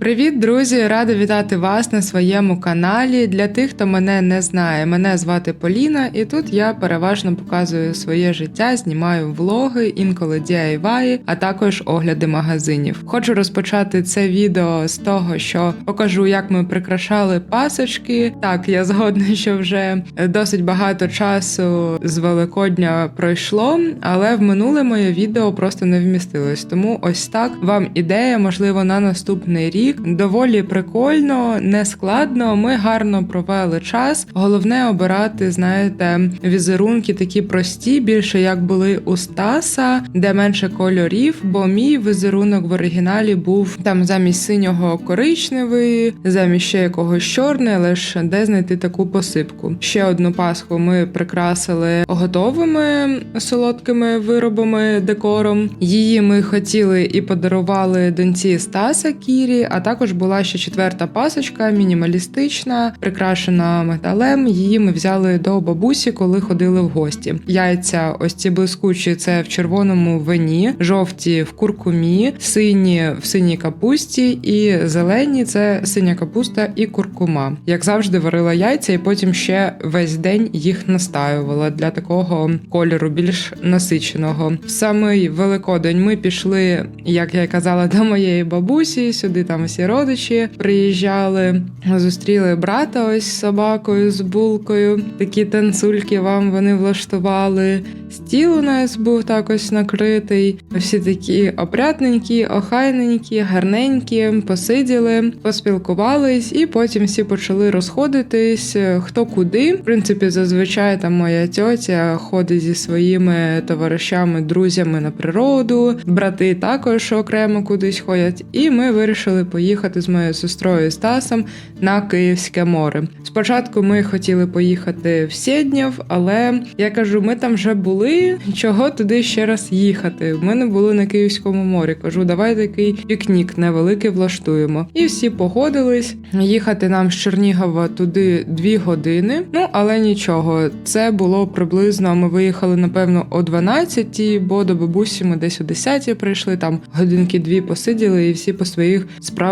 Привіт, друзі! Рада вітати вас на своєму каналі. Для тих, хто мене не знає, мене звати Поліна, і тут я переважно показую своє життя, знімаю влоги, інколи DIY, а також огляди магазинів. Хочу розпочати це відео з того, що покажу, як ми прикрашали пасочки. Так, я згодна, що вже досить багато часу з Великодня пройшло, але в минуле моє відео просто не вмістилось. Тому ось так вам ідея, можливо, на наступний рік. Доволі прикольно, не складно. Ми гарно провели час. Головне обирати, знаєте, візерунки такі прості, більше як були у Стаса, де менше кольорів. Бо мій візерунок в оригіналі був там замість синього коричневий, замість ще якогось чорний, ж де знайти таку посипку. Ще одну пасху ми прикрасили готовими солодкими виробами, декором. Її ми хотіли і подарували доньці Стаса Кірі. А також була ще четверта пасочка, мінімалістична, прикрашена металем. Її ми взяли до бабусі, коли ходили в гості. Яйця, ось ці блискучі, це в червоному вині, жовті в куркумі, сині в синій капусті, і зелені це синя капуста і куркума. Як завжди, варила яйця, і потім ще весь день їх настаювала для такого кольору більш насиченого. В самий великодень ми пішли, як я казала, до моєї бабусі. Сюди там всі родичі приїжджали, зустріли брата ось з собакою, з булкою. Такі танцульки вам вони влаштували. Стіл у нас був так ось накритий. Всі такі опрятненькі, охайненькі, гарненькі, посиділи, поспілкувались, і потім всі почали розходитись хто куди. В принципі, зазвичай там моя тьотя ходить зі своїми товаришами, друзями на природу, брати також окремо кудись ходять. І ми вирішили поїхати з моєю сестрою Стасом на Київське море. Спочатку ми хотіли поїхати в Сєднєв, але я кажу, ми там вже були. Чого туди ще раз їхати? Ми не були на Київському морі. Кажу, давай такий пікнік невеликий влаштуємо. І всі погодились. Їхати нам з Чернігова туди дві години. Ну але нічого, це було приблизно. Ми виїхали напевно о 12, бо до бабусі ми десь о 10 прийшли. Там годинки дві посиділи, і всі по своїх справах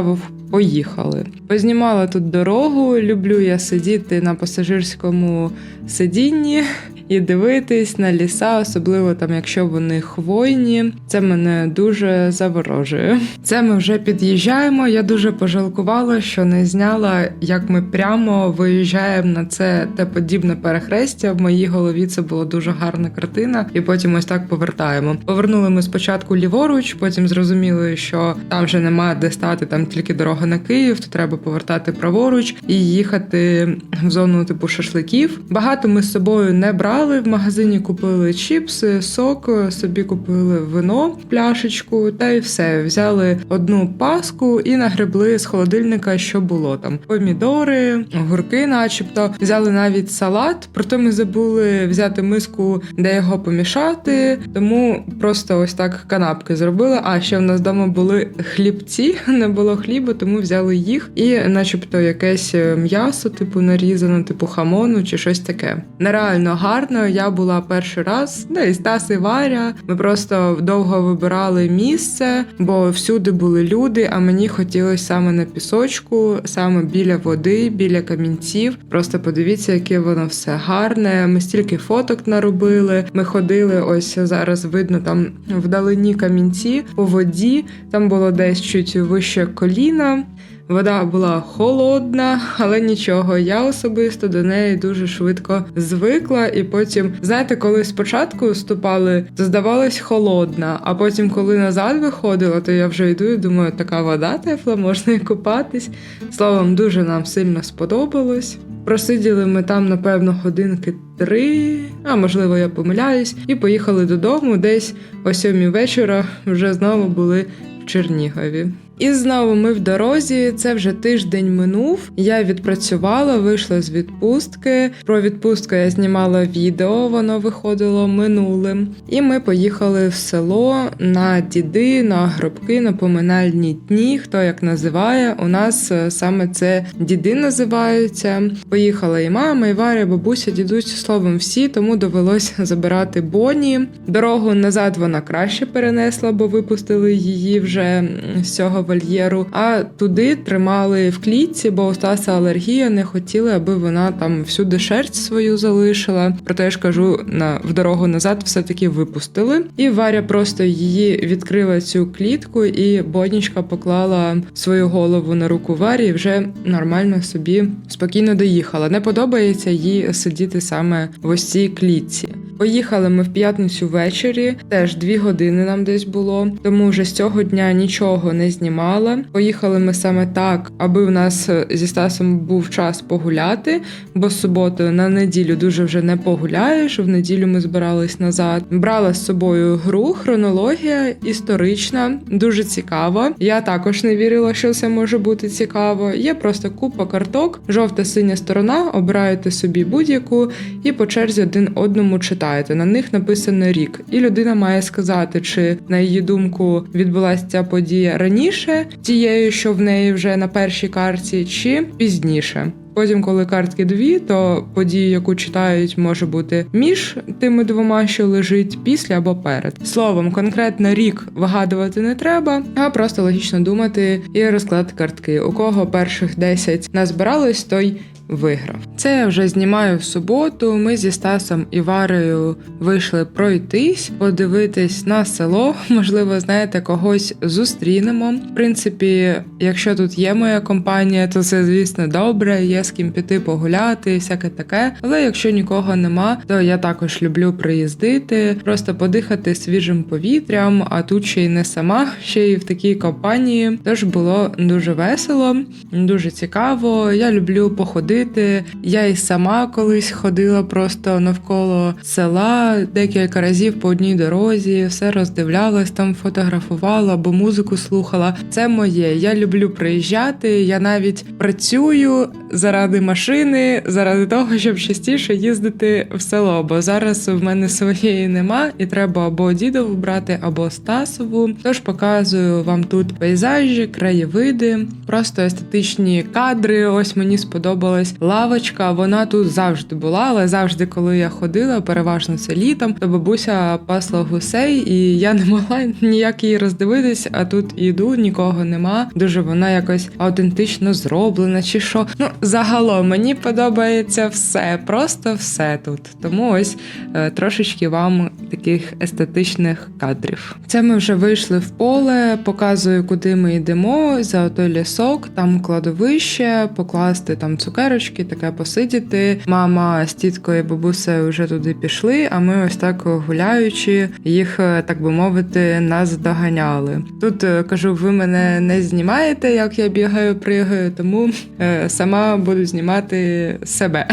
поїхали. Познімала тут дорогу. Люблю я сидіти на пасажирському сидінні. І дивитись на ліса, особливо там, якщо вони хвойні, це мене дуже заворожує. Це ми вже під'їжджаємо. Я дуже пожалкувала, що не зняла, як ми прямо виїжджаємо на це те подібне перехрестя. В моїй голові це була дуже гарна картина, і потім ось так повертаємо. Повернули ми спочатку ліворуч, потім зрозуміли, що там вже немає де стати, там тільки дорога на Київ, то треба повертати праворуч і їхати в зону типу шашликів. Багато ми з собою не брали. В магазині купили чіпси, сок, собі купили вино, пляшечку, та й все. Взяли одну паску і нагребли з холодильника, що було там. Помідори, огурки, начебто, взяли навіть салат. Проте ми забули взяти миску, де його помішати. Тому просто ось так канапки зробили. А ще в нас вдома були хлібці, не було хлібу, тому взяли їх і, начебто, якесь м'ясо, типу нарізано, типу хамону чи щось таке. Нереально гарно. Я була перший раз, де і Стас і Варя. Ми просто довго вибирали місце, бо всюди були люди. А мені хотілося саме на пісочку, саме біля води, біля камінців. Просто подивіться, яке воно все гарне. Ми стільки фоток наробили. Ми ходили. Ось зараз видно там вдалині камінці по воді. Там було десь чуть вище коліна. Вода була холодна, але нічого. Я особисто до неї дуже швидко звикла. І потім, знаєте, коли спочатку ступали, то здавалось холодна. А потім, коли назад виходила, то я вже йду і думаю, така вода тепла, можна і купатись. Словом, дуже нам сильно сподобалось. Просиділи ми там, напевно, годинки три, а можливо, я помиляюсь, і поїхали додому. Десь о сьомій вечора вже знову були в Чернігові. І знову ми в дорозі. Це вже тиждень минув. Я відпрацювала, вийшла з відпустки. Про відпустку я знімала відео, воно виходило минулим. І ми поїхали в село на діди, на гробки, на поминальні дні. Хто як називає? У нас е, саме це діди називаються. Поїхала і мама, і Варя, і бабуся, дідусь, словом, всі, тому довелося забирати Боні. Дорогу назад вона краще перенесла, бо випустили її вже з цього вольєру, а туди тримали в клітці, бо у Стаса алергія не хотіли, аби вона там всюди шерсть свою залишила. Проте я ж кажу, на в дорогу назад все-таки випустили. І Варя просто її відкрила цю клітку, і Бонічка поклала свою голову на руку Варі і вже нормально собі спокійно доїхала. Не подобається їй сидіти саме в ось цій клітці. Поїхали ми в п'ятницю ввечері, теж дві години нам десь було, тому вже з цього дня нічого не знімала. Поїхали ми саме так, аби в нас е, зі Стасом був час погуляти, бо з суботи на неділю дуже вже не погуляєш. В неділю ми збирались назад. Брала з собою гру, хронологія історична, дуже цікава. Я також не вірила, що це може бути цікаво. Є просто купа карток, жовта синя сторона. Обираєте собі будь-яку і по черзі один одному читаєте. На них написано рік, і людина має сказати, чи на її думку відбулася ця подія раніше, тією, що в неї вже на першій карті, чи пізніше. Потім, коли картки дві, то подію, яку читають, може бути між тими двома, що лежить після або перед. Словом, конкретно рік вигадувати не треба, а просто логічно думати і розкладати картки. У кого перших 10 назбиралось, той виграв. Це я вже знімаю в суботу. Ми зі Стасом і Варою вийшли пройтись, подивитись на село. Можливо, знаєте, когось зустрінемо. В принципі, якщо тут є моя компанія, то це звісно добре. Є з ким піти погуляти, всяке таке. Але якщо нікого нема, то я також люблю приїздити, просто подихати свіжим повітрям. А тут ще й не сама, ще й в такій компанії. Тож було дуже весело, дуже цікаво. Я люблю походити. Я і сама колись ходила просто навколо села декілька разів по одній дорозі, все роздивлялась, там фотографувала або музику слухала. Це моє. Я люблю приїжджати. Я навіть працюю заради машини, заради того, щоб частіше їздити в село. Бо зараз в мене своєї нема, і треба або дідову брати, або Стасову. Тож показую вам тут пейзажі, краєвиди, просто естетичні кадри. Ось мені сподобалась лавочка. Вона тут завжди була, але завжди, коли я ходила, переважно це літом, то бабуся пасла гусей, і я не могла ніяк її роздивитись. А тут іду, нікого нема. Дуже вона якось автентично зроблена, чи що. Ну загалом мені подобається все, просто все тут. Тому ось е, трошечки вам таких естетичних кадрів. Це ми вже вийшли в поле, показую, куди ми йдемо. За той лісок, там кладовище, покласти там цукерочки, таке посидіти. Мама з тіткою і бабусею вже туди пішли, а ми ось так гуляючи, їх, е, так би мовити, наздоганяли. Тут е, кажу, ви мене не знімаєте, як я бігаю, пригаю, тому е, сама буду знімати себе.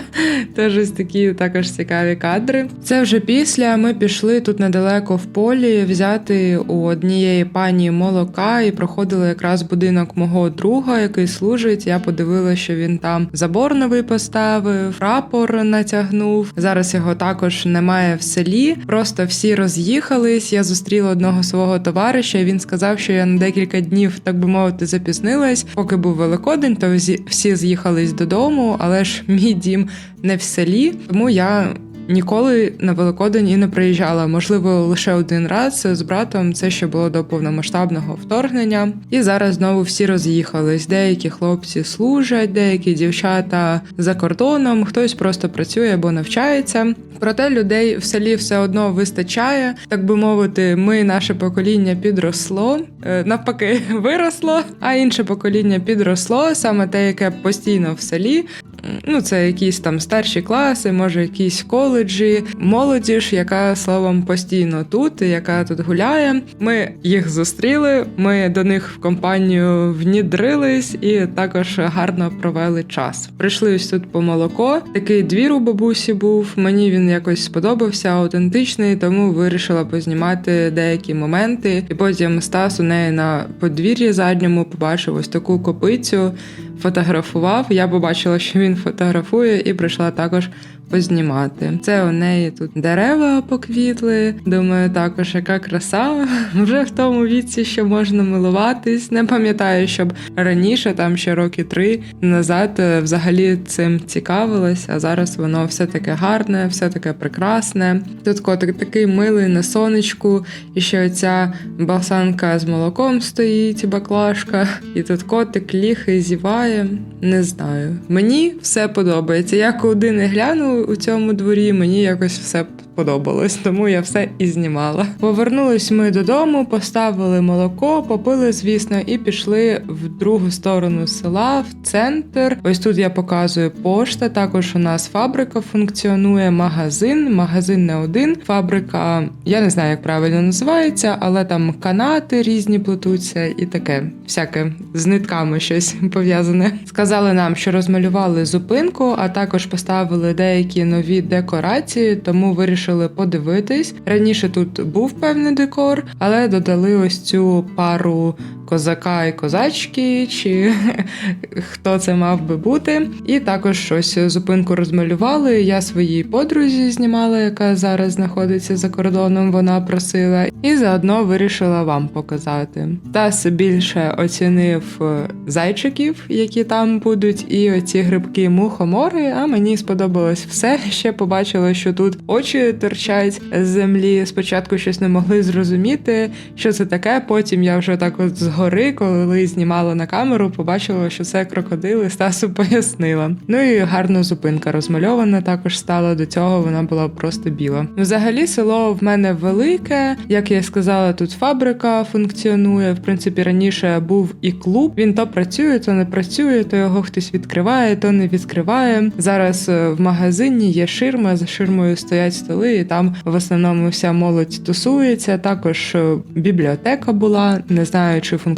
Теж ось такі також цікаві кадри. Це вже після ми пішли тут недалеко в полі взяти у однієї пані молока і проходили якраз будинок мого друга, який служить. Я подивилася, що він там забор новий поставив, прапор натягнув. Зараз його також немає в селі. Просто всі роз'їхались. Я зустріла одного свого товариша. і Він сказав, що я на декілька днів, так би мовити, запізнилась. Поки був Великодень, то всі з'їхались додому, але ж мій дім не в селі, тому я. Ніколи на Великодень і не приїжджала, можливо, лише один раз з братом. Це ще було до повномасштабного вторгнення. І зараз знову всі роз'їхались. Деякі хлопці служать, деякі дівчата за кордоном, хтось просто працює або навчається. Проте людей в селі все одно вистачає. Так би мовити, ми, наше покоління підросло, е, навпаки, виросло, а інше покоління підросло, саме те, яке постійно в селі. Ну, це якісь там старші класи, може, якісь коледжі, молодіж, яка словом постійно тут, яка тут гуляє. Ми їх зустріли. Ми до них в компанію внідрились і також гарно провели час. Прийшли ось тут по молоко. Такий двір у бабусі був. Мені він якось сподобався, аутентичний, тому вирішила познімати деякі моменти. І потім Стас у неї на подвір'ї задньому побачив ось таку копицю фотографував. Я побачила, що він фотографує, і прийшла також познімати. Це у неї тут дерева поквітли. Думаю, також яка краса. Вже в тому віці, що можна милуватись. Не пам'ятаю, щоб раніше, там ще роки три назад, е, взагалі цим цікавилась, а зараз воно все таке гарне, все таке прекрасне. Тут котик такий милий на сонечку, і ще оця балсанка з молоком стоїть, баклажка, і тут котик ліхий зіває. Не знаю. Мені все подобається. Я куди не гляну у цьому дворі, мені якось все подобалось, тому я все і знімала. Повернулись ми додому, поставили молоко, попили, звісно, і пішли в другу сторону села, в центр. Ось тут я показую пошта. Також у нас фабрика функціонує, магазин. Магазин не один. Фабрика, я не знаю, як правильно називається, але там канати різні плетуться і таке всяке з нитками щось пов'язане. Сказали нам, що розмалювали зупинку, а також поставили деякі нові декорації, тому вирішили подивитись. Раніше тут був певний декор, але додали ось цю пару козака і козачки, чи хто це мав би бути. І також щось зупинку розмалювали. Я своїй подрузі знімала, яка зараз знаходиться за кордоном. Вона просила, і заодно вирішила вам показати. Тас більше оцінив е, зайчиків, які там будуть, і оці грибки мухомори. А мені сподобалось все. Ще побачила, що тут очі торчать з землі. Спочатку щось не могли зрозуміти, що це таке. Потім я вже так от згори, коли знімала на камеру, побачила, що це крокодили. Стасу пояснила. Ну і гарна зупинка розмальована. Також стала до цього. Вона була просто біла. Взагалі, село в мене велике. Як я сказала, тут фабрика функціонує. В принципі, раніше був і клуб. Він то працює, то не працює, то його хтось відкриває, то не відкриває. Зараз е, в магазині є ширма. За ширмою стоять столи, і там в основному вся молодь тусується. Також е, бібліотека була. Не знаю, чи функціонує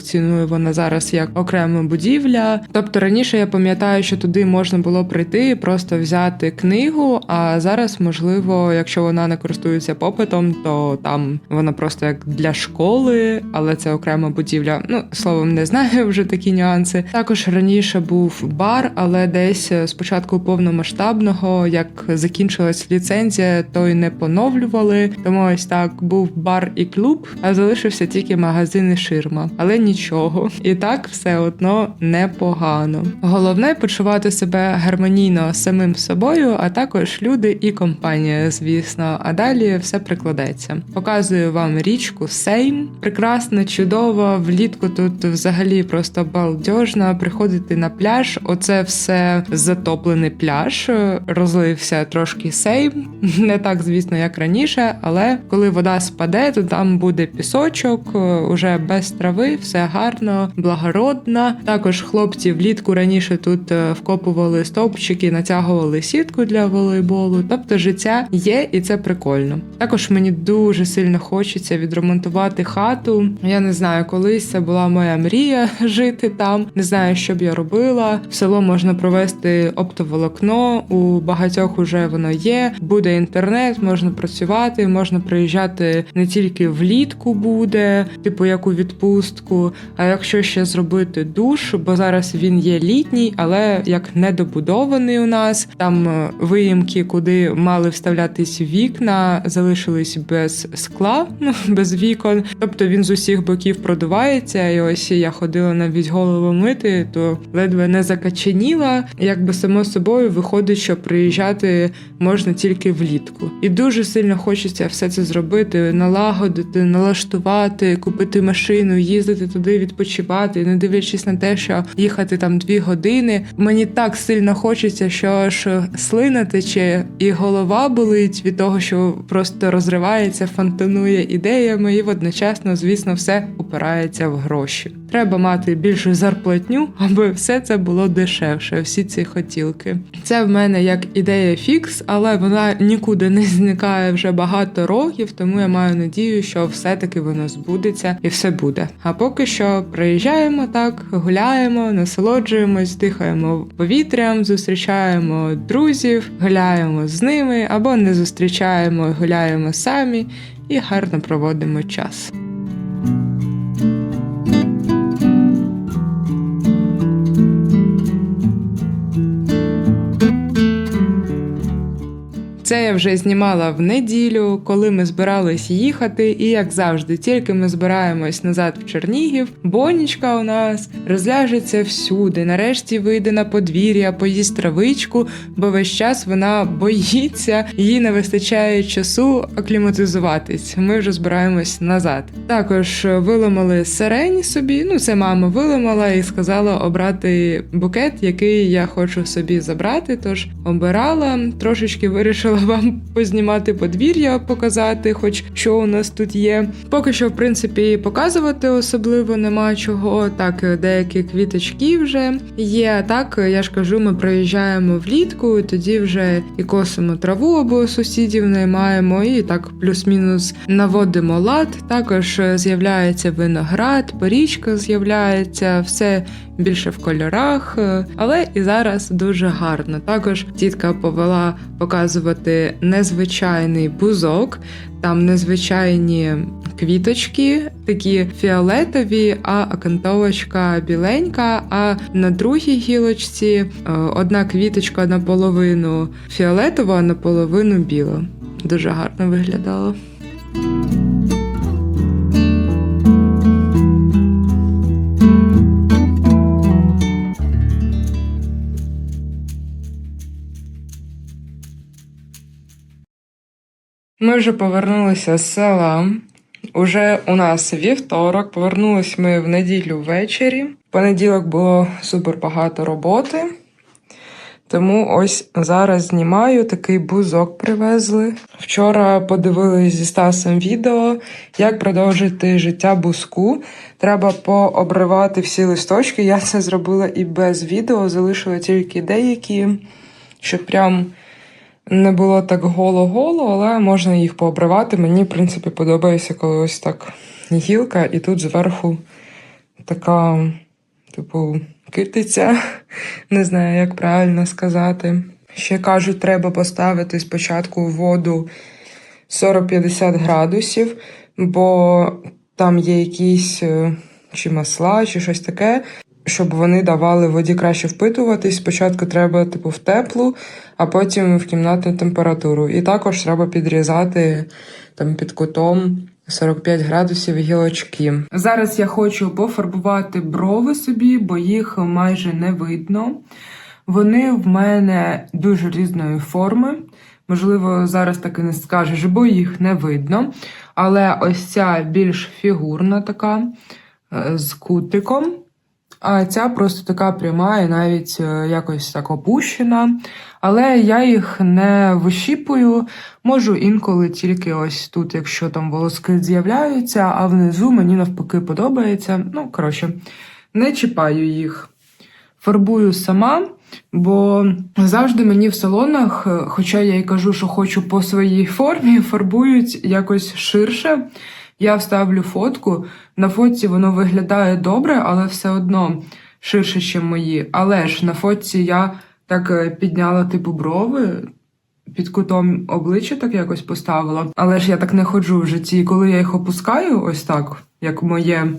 вона зараз як окрема будівля. Тобто раніше я пам'ятаю, що туди можна було прийти, і просто взяти книгу. А зараз, можливо, якщо вона не користується попитом, то там вона просто як для школи, але це окрема будівля. Ну словом, не знаю вже такі нюанси. Також раніше був бар, але десь спочатку повномасштабного, як закінчилась ліцензія, то й не поновлювали. Тому ось так був бар і клуб, а залишився тільки магазин і ширма. Але нічого, і так все одно непогано. Головне почувати себе гармонійно самим собою, а також люди і компанія, звісно. А далі все прикладеться. Показую вам річку Сейм. Прекрасна, чудова. Влітку тут взагалі просто балдежна. Приходити на пляж. Оце все затоплений пляж. Розлився трошки сейм. Не так, звісно, як раніше, але коли вода спаде, то там буде пісочок, уже без трави, все гарно, благородно. Також хлопці влітку раніше тут е, вкопували стовпчики, натягували сітку для волейболу. Тобто життя є, і це прикольно. Також мені дуже сильно хочеться відремонтувати хату. Я не знаю, колись це була моя мрія жити там. Не знаю, що б я робила. В село можна провести оптоволокно. У багатьох уже воно є. Буде інтернет, можна працювати, можна приїжджати не тільки влітку буде, типу як у відпустку. А якщо ще зробити душ, бо зараз він є літній, але як недобудований у нас там е, виїмки, куди мали вставлятись вікна, залишились без скла, ну без вікон. Тобто він з усіх боків продувається. І ось я ходила навіть голову мити, то ледве не закаченіла. Якби само собою виходить, що приїжджати можна тільки влітку. І дуже сильно хочеться все це зробити, налагодити, налаштувати, купити машину, їздити туди, відпочивати, не дивлячись на те, що їхати там дві години. Мені так сильно хочеться, що аж слина тече, і голова болить від того, що просто розривається, фонтанує ідеями, і одночасно, звісно, все упирається в гроші. Треба мати більшу зарплатню, аби все це було дешевше. Всі ці хотілки. Це в мене як ідея фікс, але вона нікуди не зникає вже багато років, тому я маю надію, що все-таки воно збудеться і все буде. А поки що приїжджаємо так, гуляємо, насолоджуємось, дихаємо повітрям, зустрічаємо друзів, гуляємо з ними або не зустрічаємо, гуляємо самі і гарно проводимо час. Це я вже знімала в неділю, коли ми збирались їхати, і як завжди, тільки ми збираємось назад в Чернігів, бонічка у нас розляжеться всюди. Нарешті вийде на подвір'я, поїсть травичку, бо весь час вона боїться, їй не вистачає часу акліматизуватись. Ми вже збираємось назад. Також виламали сирень собі. Ну, це мама виламала і сказала обрати букет, який я хочу собі забрати. Тож обирала, трошечки вирішила вам познімати подвір'я, показати, хоч що у нас тут є. Поки що, в принципі, показувати особливо нема чого. Так, деякі квіточки вже є. Так, я ж кажу, ми приїжджаємо влітку, і тоді вже і косимо траву або сусідів наймаємо, і так плюс-мінус наводимо лад. Також з'являється виноград, порічка з'являється, все більше в кольорах, е, але і зараз дуже гарно. Також тітка повела показувати незвичайний бузок, там незвичайні квіточки, такі фіолетові, а акантовочка біленька. А на другій гілочці е, одна квіточка наполовину фіолетова, а наполовину біла. Дуже гарно виглядало. Ми вже повернулися з села. Уже у нас вівторок. Повернулись ми в неділю ввечері. Понеділок було супер багато роботи. Тому ось зараз знімаю такий бузок привезли. Вчора подивились зі Стасом відео, як продовжити життя бузку. Треба пообривати всі листочки. Я це зробила і без відео, залишила тільки деякі, щоб прям не було так голо-голо, але можна їх пообривати. Мені, в принципі, подобається, коли ось так гілка, і тут зверху така, типу, китиця. Не знаю, як правильно сказати. Ще кажуть, треба поставити спочатку воду 40-50 градусів, бо там є якісь е, чи масла, чи щось таке. Щоб вони давали воді краще впитуватись, спочатку треба типу в теплу, а потім в кімнатну температуру. І також треба підрізати там під кутом 45 градусів гілочки. Зараз я хочу пофарбувати брови собі, бо їх майже не видно. Вони в мене дуже різної форми. Можливо, зараз так і не скажеш, бо їх не видно. Але ось ця більш фігурна така е, з кутиком. А ця просто така пряма і навіть е, якось так опущена. Але я їх не вищіпую, можу інколи тільки ось тут, якщо там волоски з'являються, а внизу мені навпаки подобається. Ну, коротше, не чіпаю їх. Фарбую сама, бо завжди мені в салонах, е, хоча я й кажу, що хочу по своїй формі, фарбують якось ширше. Я вставлю фотку. На фотці воно виглядає добре, але все одно ширше, ніж мої. Але ж на фотці я так е, підняла типу брови. Під кутом обличчя так якось поставила. Але ж я так не ходжу в житті. І коли я їх опускаю, ось так, як моє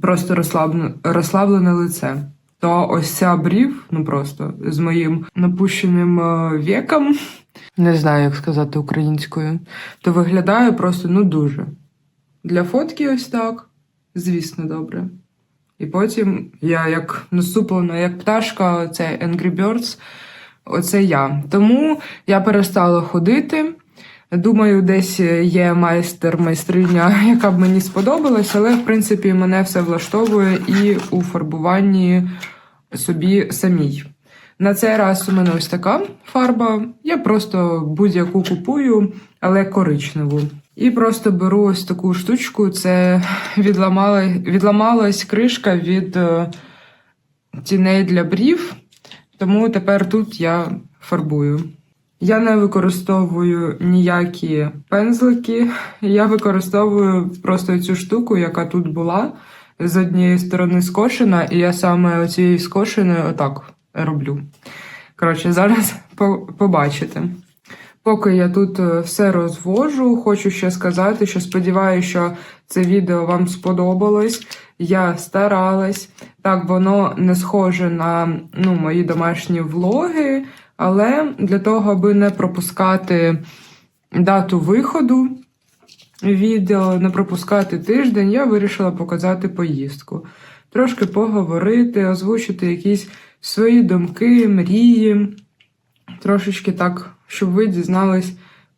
просто розслаблене, розслаблене лице, то ось ця брів, ну просто з моїм напущеним е, віком, не знаю, як сказати українською, то виглядає просто ну дуже. Для фотки ось так, звісно, добре. І потім я як насуплена, як пташка, це Angry Birds, оце я. Тому я перестала ходити. Думаю, десь є майстер, майстриня, яка б мені сподобалась, але в принципі мене все влаштовує і у фарбуванні собі самій. На цей раз у мене ось така фарба. Я просто будь-яку купую, але коричневу. І просто беру ось таку штучку. Це відламала, відламалась кришка від е, тіней для брів, тому тепер тут я фарбую. Я не використовую ніякі пензлики, я використовую просто цю штуку, яка тут була. З однієї сторони скошена, і я саме оцією скошеною отак роблю. Коротше, зараз побачите. Поки я тут е, все розвожу, хочу ще сказати, що сподіваюся, що це відео вам сподобалось. Я старалась. Так, воно не схоже на ну, мої домашні влоги, Але для того, аби не пропускати дату виходу відео, не пропускати тиждень, я вирішила показати поїздку. Трошки поговорити, озвучити якісь свої думки, мрії. Трошечки так, щоб ви дізнались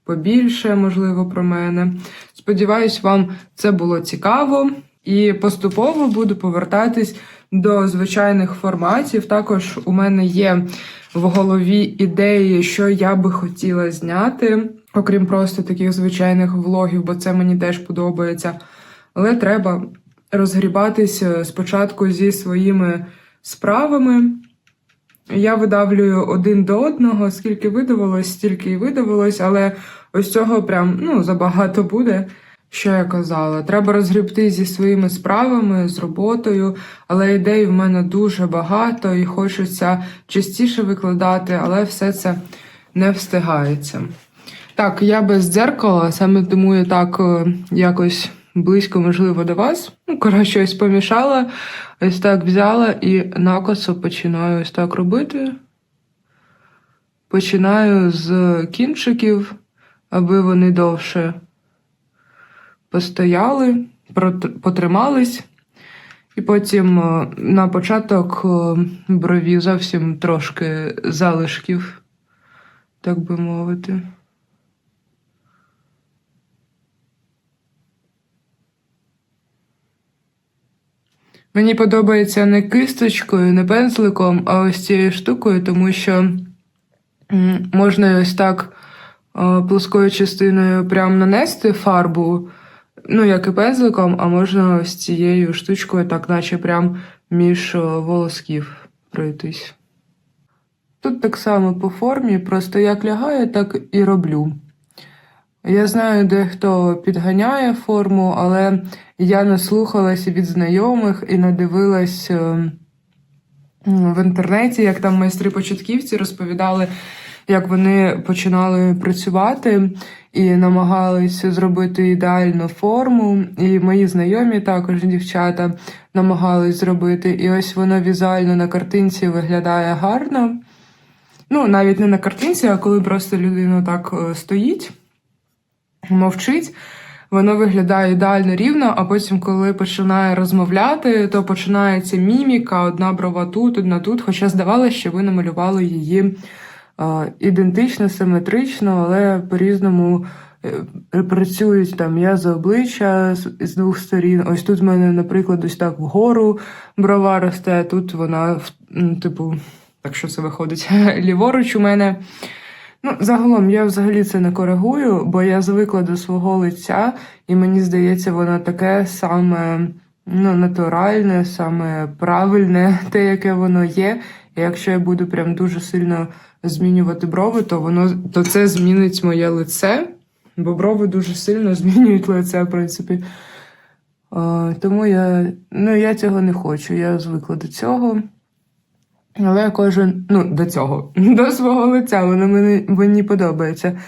побільше, можливо, про мене. Сподіваюсь, вам це було цікаво. І поступово буду повертатись до звичайних форматів. Також у мене є в голові ідеї, що я би хотіла зняти, окрім просто таких звичайних влогів, бо це мені теж подобається. Але треба розгрібатися спочатку зі своїми справами. Я видавлюю один до одного, скільки видавалось, стільки і видавалось, але ось цього прям ну, забагато буде. Що я казала, треба розгрібти зі своїми справами, з роботою, але ідей в мене дуже багато і хочеться частіше викладати, але все це не встигається. Так, я без дзеркала, саме тому я так е, якось близько, можливо, до вас. Ну, коротше, щось помішала, ось так взяла і накосо починаю ось так робити. Починаю з кінчиків, аби вони довше постояли, потримались. І потім е, на початок е, брові зовсім трошки залишків, так би мовити. Мені подобається не кисточкою, не пензликом, а ось цією штукою, тому що можна ось так плоскою частиною прям нанести фарбу, ну, як і пензликом, а можна ось цією штучкою, так наче прям між волосків пройтись. Тут так само по формі, просто як лягає, так і роблю. Я знаю, дехто підганяє форму, але я наслухалася від знайомих і надивилась е, в інтернеті, як там майстри-початківці розповідали, як вони починали працювати і намагалися зробити ідеальну форму. І мої знайомі також дівчата намагались зробити. І ось воно візуально на картинці виглядає гарно. Ну, навіть не на картинці, а коли просто людина так е, стоїть мовчить, воно виглядає ідеально рівно, а потім, коли починає розмовляти, то починається міміка, одна брова тут, одна тут. Хоча здавалося, що ви намалювали її ідентично, симетрично, але по-різному е, працюють там м'язи обличчя з, з двох сторін. Ось тут в мене, наприклад, ось так вгору брова росте, а тут вона, в- типу, так що це виходить, ліворуч у мене. Ну, загалом я взагалі це не коригую, бо я звикла до свого лиця, і мені здається, воно таке саме ну, натуральне, саме правильне, те, яке воно є. І якщо я буду прям дуже сильно змінювати брови, то воно то це змінить моє лице, бо брови дуже сильно змінюють лице, в принципі. Тому я, ну, я цього не хочу, я звикла до цього. Але кожен, ну, до цього, до свого лиця, воно мені, мені подобається.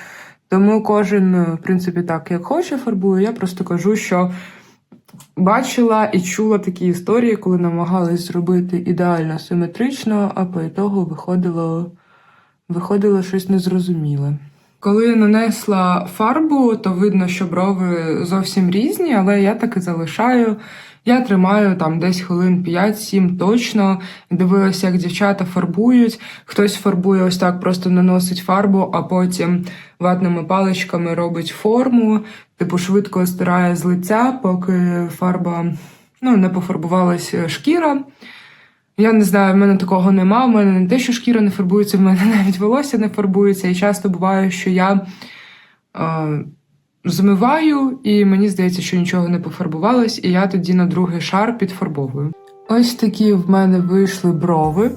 Тому кожен, е, в принципі, так, як хоче, фарбує. Я просто кажу, що бачила і чула такі історії, коли намагались зробити ідеально симетрично, а по ітогу виходило, виходило щось незрозуміле. Коли я нанесла фарбу, то видно, що брови зовсім різні, але я таки залишаю. Я тримаю там десь хвилин 5-7 точно. Дивилася, як дівчата фарбують. Хтось фарбує ось так, просто наносить фарбу, а потім ватними паличками робить форму, типу швидко стирає з лиця, поки фарба ну, не пофарбувалась шкіра. Я не знаю, в мене такого нема. В мене не те, що шкіра не фарбується, в мене навіть волосся не фарбується. І часто буває, що я е, змиваю, і мені здається, що нічого не пофарбувалось, і я тоді на другий шар підфарбовую. Ось такі в мене вийшли брови.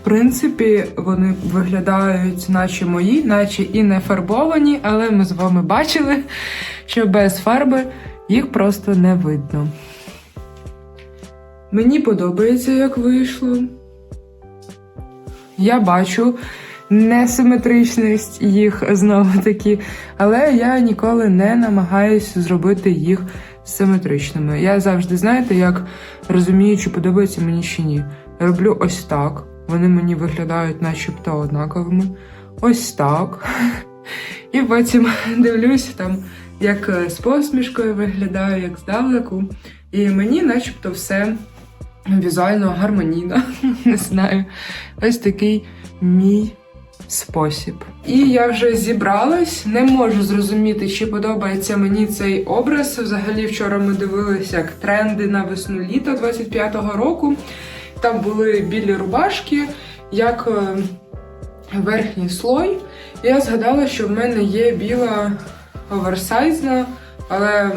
В принципі, вони виглядають, наче мої, наче і не фарбовані, але ми з вами бачили, що без фарби їх просто не видно. Мені подобається, як вийшло. Я бачу несиметричність їх знову таки, але я ніколи не намагаюся зробити їх симетричними. Я завжди, знаєте, як розумію, чи подобається мені чи ні. Роблю ось так. вони мені виглядають начебто однаковими. Ось так. І потім дивлюсь там, як е, з посмішкою виглядаю, як здалеку. І мені начебто все візуально гармонійно. Не знаю. Ось такий мій спосіб. І я вже зібралась, не можу зрозуміти, чи подобається мені цей образ. Взагалі, вчора ми дивилися як тренди на весну літо 25-го року. Там були білі рубашки, як е, верхній слой. І я згадала, що в мене є біла оверсайзна, але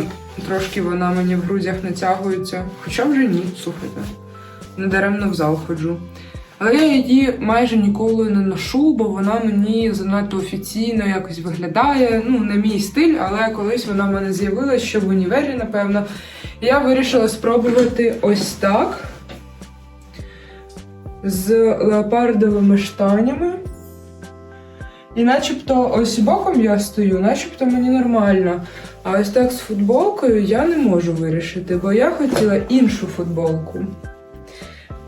трошки вона мені в грудях натягується. Хоча вже ні, слухайте. Недаремно в зал ходжу. Але я її майже ніколи не ношу, бо вона мені занадто офіційно якось виглядає. Ну, не мій стиль, але колись вона в мене з'явилася ще в універі, напевно. Я вирішила спробувати ось так. З леопардовими штанями. І начебто ось боком я стою, начебто мені нормально. А ось так з футболкою я не можу вирішити, бо я хотіла іншу футболку.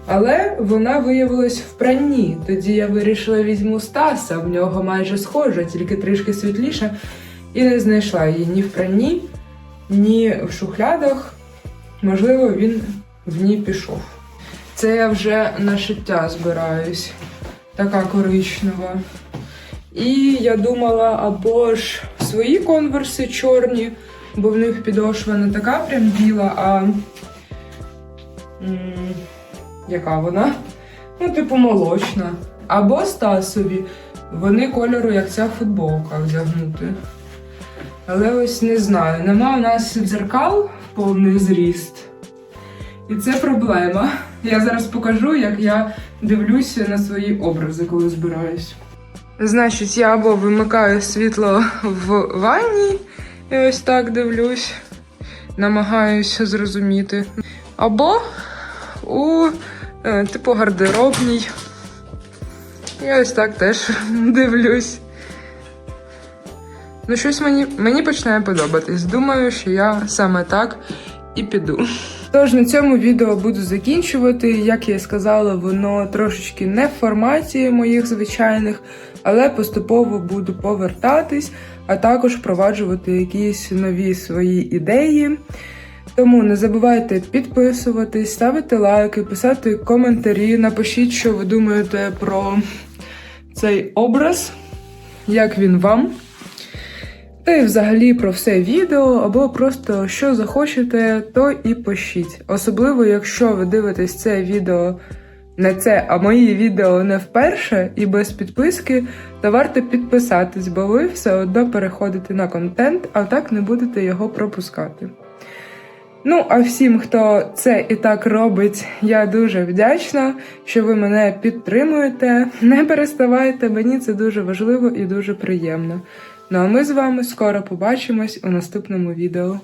Але вона виявилась в пранні. Тоді я вирішила візьму Стаса, в нього майже схожа, тільки трішки світліша, і не знайшла її ні в пранні, ні в шухлядах. Можливо, він в ній пішов. Це я вже на шиття збираюсь, така коричнева. І я думала, або ж свої конверси чорні, бо в них підошва не така прям біла, а. Яка вона? Ну, типу, молочна. Або Стасові. Вони кольору, як ця футболка вдягнути. Але ось не знаю. Нема у нас дзеркал повний зріст. І це проблема. Я зараз покажу, як я дивлюся на свої образи, коли збираюсь. Значить, я або вимикаю світло в ванні і ось так дивлюсь, намагаюся зрозуміти. Або у типу гардеробній. І ось так теж дивлюсь. Ну, щось мені, мені починає подобатись. Думаю, що я саме так і піду. Тож на цьому відео буду закінчувати. Як я і сказала, воно трошечки не в форматі моїх звичайних, але поступово буду повертатись, а також впроваджувати якісь нові свої ідеї. Тому не забувайте підписуватись, ставити лайки, писати коментарі. Напишіть, що ви думаєте про цей образ, як він вам. Та й взагалі про все відео, або просто що захочете, то і пишіть. Особливо, якщо ви дивитесь це відео не це, а мої відео не вперше і без підписки, то варто підписатись, бо ви все одно переходите на контент, а так не будете його пропускати. Ну, а всім, хто це і так робить, я дуже вдячна, що ви мене підтримуєте. Не переставайте, мені це дуже важливо і дуже приємно. Ну а ми з вами скоро побачимось у наступному відео.